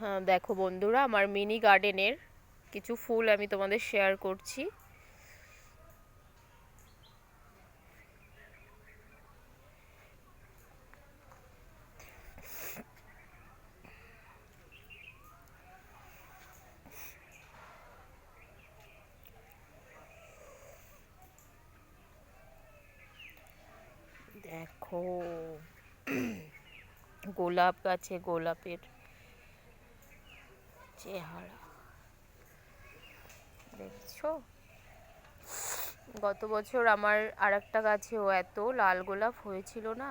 হ্যাঁ, দেখো বন্ধুরা আমার মিনি গার্ডেনের কিছু ফুল আমি তোমাদের শেয়ার করছি। দেখো গোলাপ গাছে গোলাপের চেহারা দেখছ? গত বছর আমার আর একটা গাছেও এত লাল গোলাপ হয়েছিল না?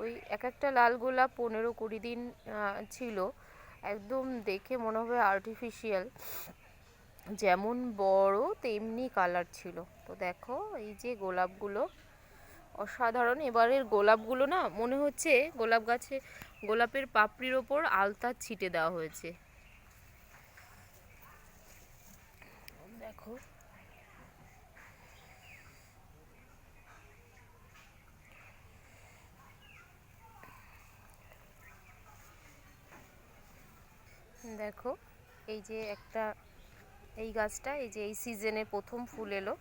ওই এক একটা লাল গোলাপ পনেরো কুড়ি দিন ছিল। একদম দেখে মনে হবে আর্টিফিশিয়াল যেমন বড় তেমনি কালার ছিল। তো দেখো, এই যে গোলাপগুলো, অসাধারণ। এবারের গোলাপগুলো না, মনে হচ্ছে গোলাপ গাছে, গোলাপের পাপড়ির ওপর আলতা ছিটে দেওয়া হয়েছে। দেখো। দেখো, এই যে একটা, এই গাছটা, এই যে এই সিজনে প্রথম ফুল এলো।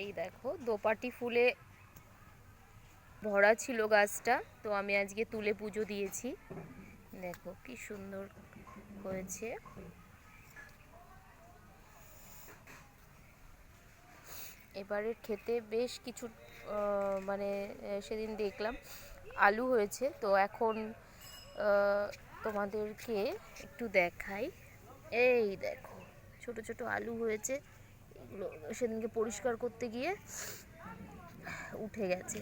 এই দেখো, দোপাটি ফুলে ভরা ছিল গাছটা, তো আমি আজকে তুলে পুজো দিয়েছি। দেখো কি সুন্দর হয়েছে। এবারের খেতে বেশ কিছু মানে সেদিন দেখলাম আলু হয়েছে। তো এখন তোমাদেরকে একটু দেখাই। এই দেখো, ছোট ছোট আলু হয়েছে। এগুলো সেদিনকে পরিষ্কার করতে গিয়ে উঠে গেছে।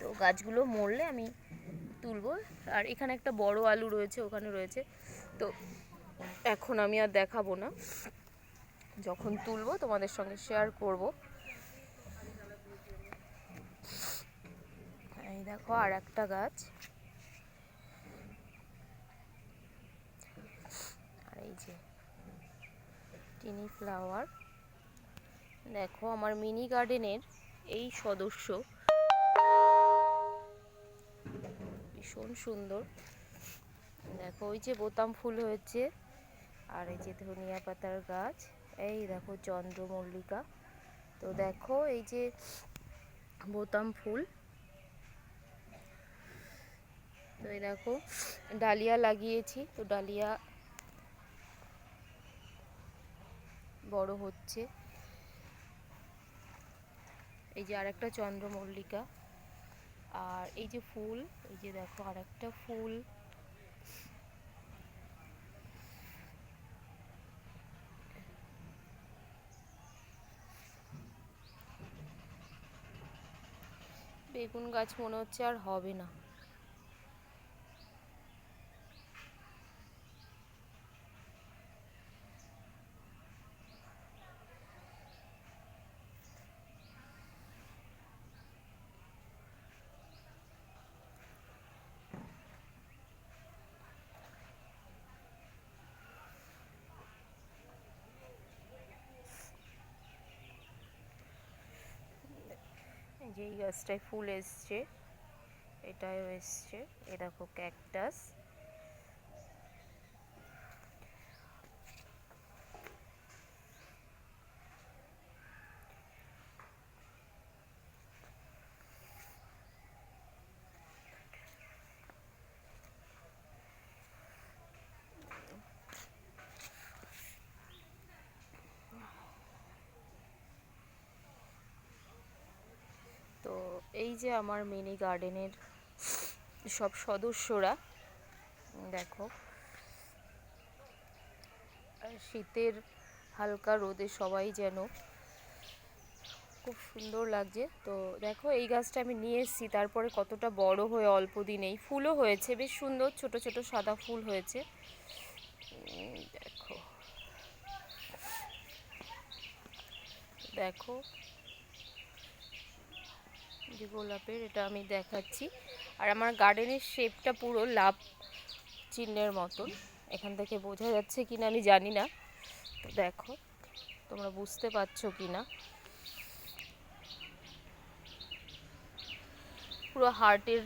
তো গাছগুলো মরলে আমি তুলবো। আর এখানে একটা বড় আলু রয়েছে, ওখানে রয়েছে। তো এখন আমি আর দেখাবো না। যখন তুলবো, তোমাদের সঙ্গে শেয়ার করব। এই দেখো, আর একটা গাছ। আর এই যে টিনি ফ্লাওয়ার দেখো, আমার মিনি গার্ডেনের এই সদস্য। ভীষণ সুন্দর। দেখো, ওই যে বোতাম ফুল হয়েছে, আর এই যে ধনিয়া পাতার গাছ, এই দেখো চন্দ্রমল্লিকা। তো দেখো, এই যে বোতাম ফুল। তো এই দেখো, ডালিয়া লাগিয়েছি, তো ডালিয়া বড় হচ্ছে। এই যে আরেকটা চন্দ্রমল্লিকা। আর এই যে ফুল, এই যে দেখো আর একটা ফুল। বেগুন গাছ মনে হচ্ছে আর হবে না। যে এই গাছটায় ফুল এসছে এটাও এসছে। এ দেখো ক্যাকটাস তো এই যে আমার মিনি গার্ডেনের সব সদস্যরা, দেখো। শীতের হালকা রোদে সবাই যেন খুব সুন্দর লাগছে। তো দেখো, এই গাছটা আমি নিয়ে এসেছি, তারপরে কতটা বড় হয়ে অল্প দিনেই। ফুলও হয়েছে, বেশ সুন্দর, ছোট ছোট সাদা ফুল হয়েছে। দেখো। দেখো যে গোলাপের, এটা আমি দেখাচ্ছি। আর আমার গার্ডেনের শেপটা পুরো লাভ চিহ্নের মতন। এখান থেকে বোঝা যাচ্ছে কি না আমি জানি না। তো দেখো, তোমরা বুঝতে পারছ কি না পুরো হার্টের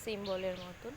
সিম্বলের মতন।